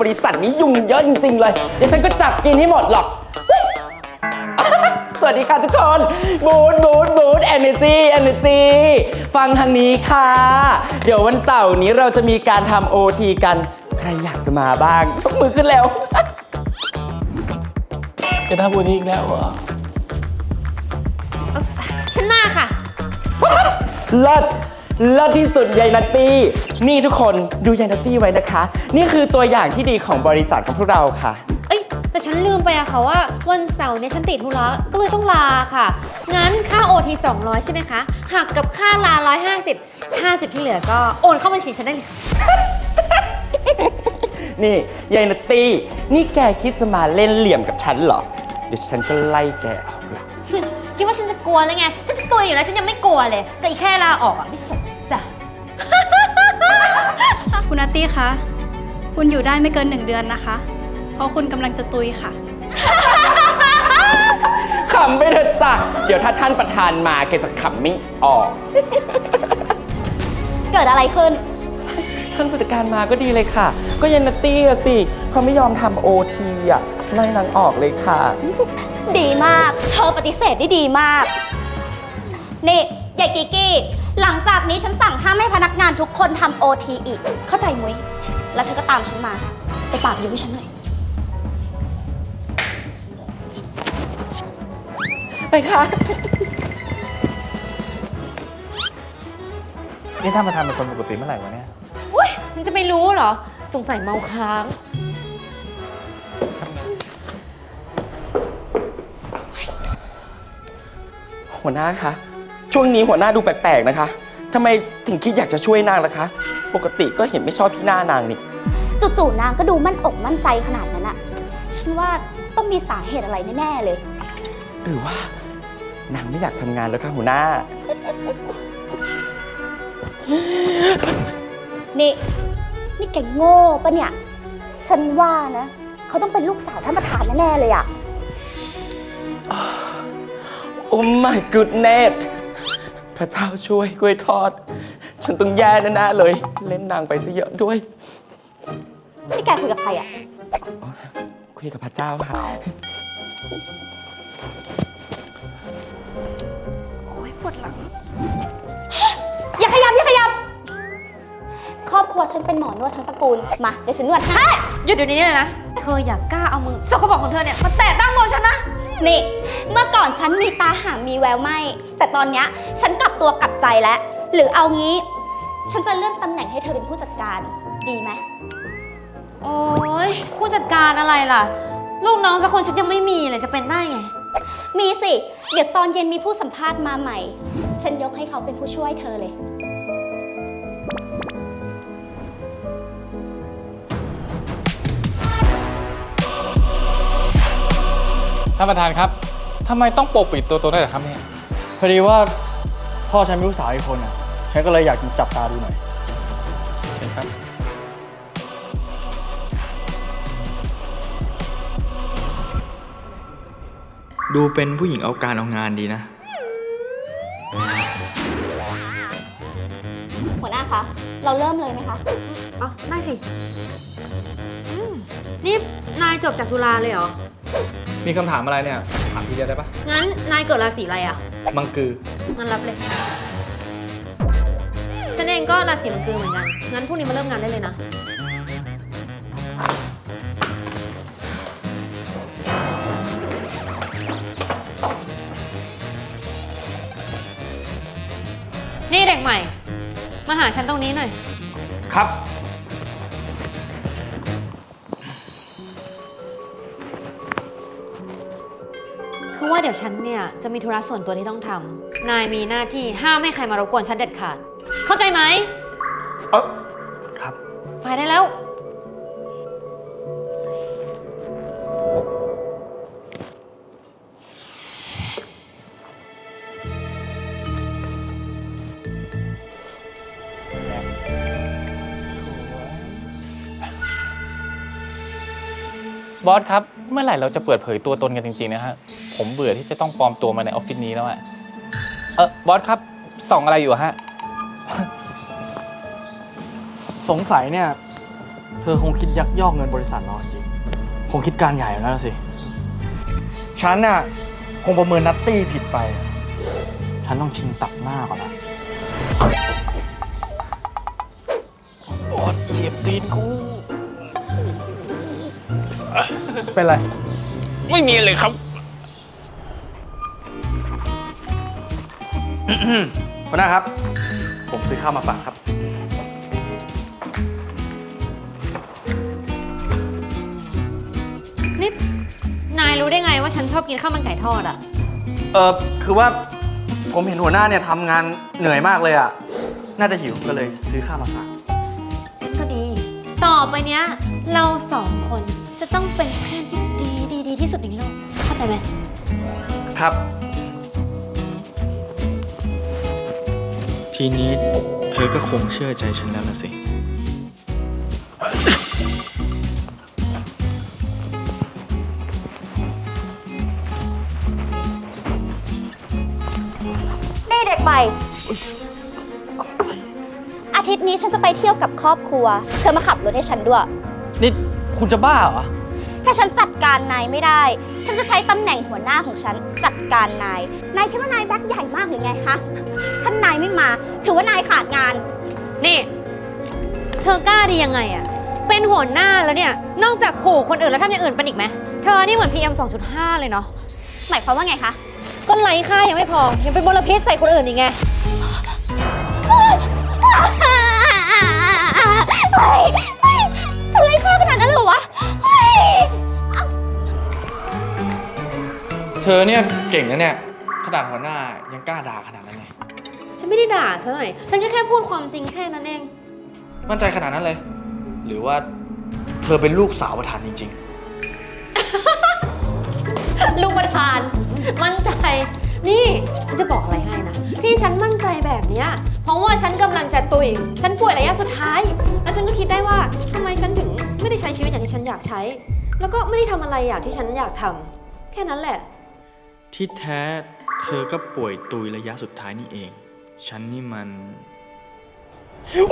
บริษัทนี้ยุ่งเยอะจริงๆเลย เดี๋ยวฉันก็จับกินให้หมดหรอก สวัสดีค่ะทุกคน บูดบูดบูด energy energy ฟังทางนี้ค่ะ เดี๋ยววันเสาร์นี้เราจะมีการทำ OT กัน ใครอยากจะมาบ้างยกมือขึ้นแล้ว จะทำบุญอีกแล้วเหรอฉันมาค่ะ เลิศ เลิศที่สุดยายนัตตี้ นี่ทุกคนดูยายนัตตี้ไว้นะคะ นี่คือตัวอย่างที่ดีของบริษัทของพวกเราค่ะ เอ้ย แต่ฉันลืมไปอะค่ะว่าวันเสาร์เนี่ยฉันติดธุระก็เลยต้องลาค่ะ งั้นค่า OT 200 ใช่ไหมคะ หักกับค่าลา 150 50 ที่เหลือก็โอนเข้าบัญชีฉันได้เลยค่ะนี่ยายนัตตี้ นี่แกคิดจะมาเล่นเหลี่ยมกับฉันเหรอ เดี๋ยวฉันก็ไล่แกเอาละคิดว่าฉันจะกลัวแล้วไง ฉันจะตัวอยู่แล้ว ฉันยังไม่กลัวเลย ก็อีกแค่ลาออกอะไม่สนจ้ะ คุณนัตตี้คะ คุณอยู่ได้ไม่เกินหนึ่งเดือนนะคะ เพราะคุณกำลังจะตุยค่ะ ขำไปเถอะจ้ะ เดี๋ยวถ้าท่านประธานมาแกจะขำไม่ออก เกิดอะไรขึ้น ท่านผู้จัดการมาก็ดีเลยค่ะ ก็ยายนัตตี้อะสิเขาไม่ยอมทำโอทีอะไล่นางออกเลยค่ะ ดีมาก เธอปฏิเสธได้ดีมาก นี่ ยายกิกกี้ หลังจากนี้ฉันสั่งห้ามให้พนักงานทุกคนทำโอทีอีก เข้าใจมุ้ย แล้วเธอก็ตามฉันมา ไปปราบยุ้ยฉันหน่อย ไปค่ะ นี่ท่านประธานเป็นคนปกติเมื่อไหร่วะเนี่ยอุ้ยฉันจะไม่รู้เหรอ สงสัยเมาค้าง หัวหน้าคะ ช่วงนี้หัวหน้าดูแปลกๆนะคะทำไมถึงคิดอยากจะช่วยนางล่ะคะ ปกติก็เห็นไม่ชอบพี่หน้านางนี่จู่ๆนางก็ดูมั่นอกมั่นใจขนาดนั้นอะฉันว่าต้องมีสาเหตุอะไรแน่ๆเลย หรือว่า นางไม่อยากทำงานแล้วค่ะหัวหน้า นี่ นี่แกโง่ปะเนี่ย ฉันว่านะ เขาต้องเป็นลูกสาวท่านประธานแน่ๆเลยอะโอ้ my goodness พระเจ้าช่วยกล้วยทอด ฉันต้องแย่แน่ๆเลย เล่นนางไปซะเยอะด้วยนี่แกคุยกับใครอะคุยกับพระเจ้าค่ะอย่าขยับอย่าขยับ ครอบครัวฉันเป็นหมอนวดทั้งตระกูล มา เดี๋ยวฉันนวดให้หยุดเดี๋ยวนี้เลยนะ เธออย่ากกล้าเอามือสกปรกของเธอเนี่ยมาแตะต้องตัวฉันนะ นี่เมื่อ ก่อนฉันมีตาหามีแววไหมแต่ตอนเนี้ยฉันกลับตัวกลับใจแล้ว หรือเอางี้ ฉันจะเลื่อนตำแหน่งให้เธอเป็นผู้จัดการ ดีไหม โอ้ยผู้จัดการอะไรล่ะ ลูกน้องสักคนฉันยังไม่มีเลยจะเป็นได้ไง มีสิ เดี๋ยวตอนเย็นมีผู้สัมภาษณ์มาใหม่ ฉันยกให้เขาเป็นผู้ช่วยเธอเลย ท่านประธานครับ ทำไมต้องปกปิดตัวตนด้วยเหรอครับเนี่ยพอดีว่าพ่อฉันมีลูกสาวอีกคนอะ ฉันก็เลยอยากจับตาดูหน่อยเห็นครับ ดูเป็นผู้หญิงเอาการเอางานดีนะ หัวหน้าคะ เราเริ่มเลยไหมคะเอ๋อได้สิอืมนี่นายจบจากจุฬาเลยเหรอ มีคำถามอะไรเนี่ยถามทีเดียวได้ปะงั้นนายเกิดราศีอะไรอะ มังกืองั้นรับเลย ฉันเองก็ราศีมังกรเหมือนกัน งั้นพรุ่งนี้มาเริ่มงานได้เลยนะ นี่เด็กใหม่ มาหาฉันตรงนี้หน่อย ครับ คือว่าเดี๋ยวฉันเนี่ยจะมีธุระส่วนตัวที่ต้องทำนายมีหน้าที่ห้ามให้ใครมารบกวนฉันเด็ดขาด เข้าใจไหมเออครับ ไปได้แล้ว บอสครับ เมื่อไหร่เราจะเปิดเผยตัวตนกันจริงๆนะฮะ ผมเบื่อที่จะต้องปลอมตัวมาในออฟฟิศนี้แล้วอะเออบอสครับส่องอะไรอยู่อะฮะ สงสัยเนี่ย เธอคงคิดยักยอกเงินบริษัทเราจริงคงคิดการใหญ่แล้วนะสิ ฉันน่ะคงประเมินนัตตี้ผิดไป ฉันต้องชิงตัดหน้าก่อนนะเจ็บตีนกูเป็นไร ไม่มีเลยครับ หัวหน้าครับ ผมซื้อข้าวมาฝากครับ นี่นายรู้ได้ไงว่าฉันชอบกินข้าวมันไก่ทอดอะเออคือว่าผมเห็นหัวหน้าเนี่ยทำงานเหนื่อยมากเลยอะ น่าจะหิวก็เลยซื้อข้าวมาฝาก ก็ดี ต่อไปเนี้ย เราสองคนจะต้องเป็นเพื่อนที่ดีดีดีที่สุดในโลก เข้าใจไหม ครับ ทีนี้เธอก็คงเชื่อใจฉันแล้วละสิ นี่เด็กใหม่ อาทิตย์นี้ฉันจะไปเที่ยวกับครอบครัว เธอมาขับรถให้ฉันด้วย นี่ คุณจะบ้าเหรอ ถ้าฉันจัดการนายไม่ได้ ฉันจะใช้ตำแหน่งหัวหน้าของฉันจัดการนาย นายคิดว่านายแบ็คใหญ่มากหรือไงคะ ถ้านายไม่มา ถือว่านายขาดงาน นี่ เธอกล้าดียังไงอะเป็นหัวหน้าแล้วเนี่ย นอกจากขู่คนอื่นแล้วทำอย่างอื่นเป็นอีกไหม เธอนี่เหมือน PM 2.5 เลยเนาะ หมายความว่าไงคะ ก็ไร้ค่ายังไม่พอ ยังเป็นมลพิษใส่คนอื่นอีกไงเฮ้ยเฮ้ยจะไล่ฆ่าขนาดนั้น อเนี่ยเก่งนะเนี่ยขนาดหัวหน้ายังกล้าด่าขนาดนั้นไงฉันไม่ได้ด่าซะหน่อย ฉันก็แค่พูดความจริงแค่นั้นเอง มั่นใจขนาดนั้นเลย หรือว่าเธอเป็นลูกสาวประธานจริง ลูกประธาน มั่นใจ นี่ฉันจะบอกอะไรให้นะ ที่ฉันมั่นใจแบบเนี้ยเพราะว่าฉันกำลังจะตุย ฉันป่วยระยะสุดท้าย แล้วฉันก็คิดได้ว่าทำไมฉันถึงไม่ได้ใช้ชีวิตอย่างที่ฉันอยากใช้ แล้วก็ไม่ได้ทำอะไรอย่างที่ฉันอยากทำแค่นั้นแหละๆ ที่แท้เธอก็ป่วยตุยระยะสุดท้ายนี่เอง ฉันนี่มัน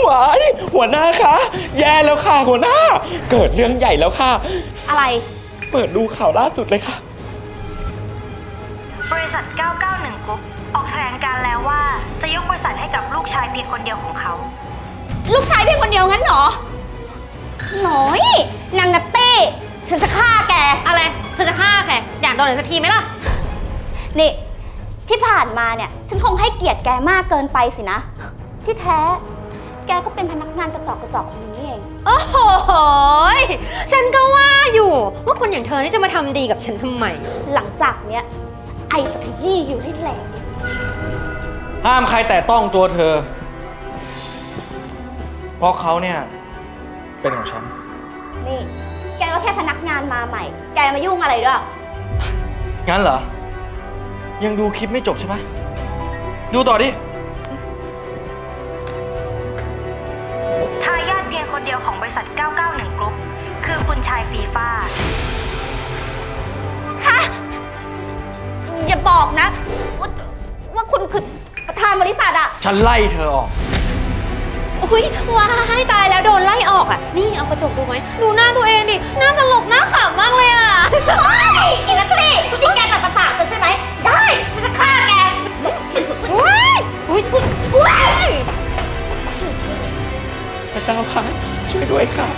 หวายหัวหน้าคะแย่แล้วค่ะหัวหน้า เกิดเรื่องใหญ่แล้วค่ะ อะไร เปิดดูข่าวล่าสุดเลยค่ะ บริษัท 991กรุ๊ปออกแถลงการแล้วว่า จะยกบริษัทให้กับลูกชายเพียงคนเดียวของเขา ลูกชายเพียงคนเดียวงั้นเหรอ หน่อย นางนัตตี้ ฉันจะฆ่าแก อะไรเธอจะฆ่าแค่อยากโดนหนึ่งสักทีไหมล่ะ นี่ ที่ผ่านมาเนี่ย ฉันคงให้เกียรติแกมากเกินไปสินะ ที่แท้ แกก็เป็นพนักงานกระจอกกระจอกคนนี้เอง โอ้โหยฉันก็ว่าอยู่ ว่าคนอย่างเธอนี่จะมาทำดีกับฉันทำไม หลังจากเนี้ยไอจะขยี้อยู่ให้แหลกห้ามใครแต่ต้องตัวเธอ เพราะเขาเนี่ย เป็นของฉัน นี่ แกก็แค่พนักงานมาใหม่ แกมายุ่งอะไรด้วย งั้นเหรอ ยังดูคลิปไม่จบใช่ไหมดูต่อดิ ทายาทเพียงคนเดียวของบริษัท 991 กรุ๊ป คือคุณชายฟีฟ้า ฮะ อย่าบอกนะ ว่าว่าคุณคือประธานบริษัทอะฉันไล่เธอออก อุ้ยว้ายตายแล้วโดนไล่ออกอะนี่เอากระจกดูไหม ดูหน้าตัวเองดิ หน้าตลกหน้าขำมากเลยอะเฮ้ยอีนัตตี้ที่แกตัดประสาทเธอใช่ไหม ได้ฉันจะฆ่าแกอุ้ยอุ้ยอุ้ย พระเจ้าค่ะช่วยด้วยค่ะ